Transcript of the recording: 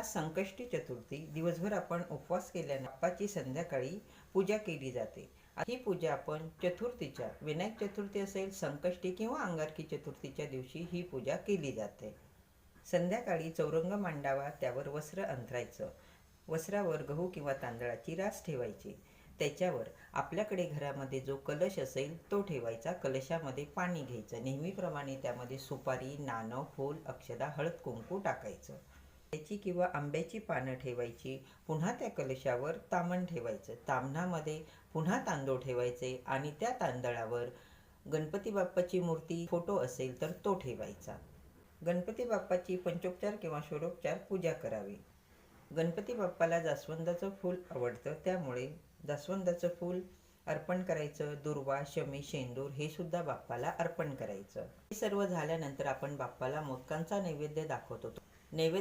आज संकष्टी चतुर्थी. दिवसभर आपण उपवास केल्याने बाप्पाची संध्याकाळी पूजा केली जाते. ही पूजा आपण चतुर्थीच्या विनायक चतुर्थी असेल संकष्टी किंवा अंगारकी चतुर्थीच्या दिवशी ही पूजा केली जाते. संध्याकाळी चौरंग मांडावा त्यावर वस्त्र अंथरायचं. वस्त्रावर गहू किंवा तांदळाची रास ठेवायची. त्याच्यावर आपल्याकडे घरामध्ये जो कलश असेल तो ठेवायचा. कलशामध्ये पाणी घ्यायचं. नेहमीप्रमाणे त्यामध्ये सुपारी नाणं फूल अक्षदा हळद कुंकू टाकायचं. त्याची किंवा आंब्याची पानं ठेवायची पुन्हा त्या कलशावर तामण ठेवायचं. तामणामध्ये पुन्हा तांदूळ ठेवायचे आणि त्या तांदळावर गणपती बाप्पाची मूर्ती फोटो असेल तर तो ठेवायचा. गणपती बाप्पाची पंचोपचार किंवा षोडोपचार पूजा करावी. गणपती बाप्पाला जास्वंदाचं फूल आवडतं त्यामुळे जास्वंदाचं फूल अर्पण करायचं. दुर्वा शमी शेंदूर हे सुद्धा बाप्पाला अर्पण करायचं. हे सर्व झाल्यानंतर आपण बाप्पाला मोदकांचा नैवेद्य दाखवतो. नैवेद्य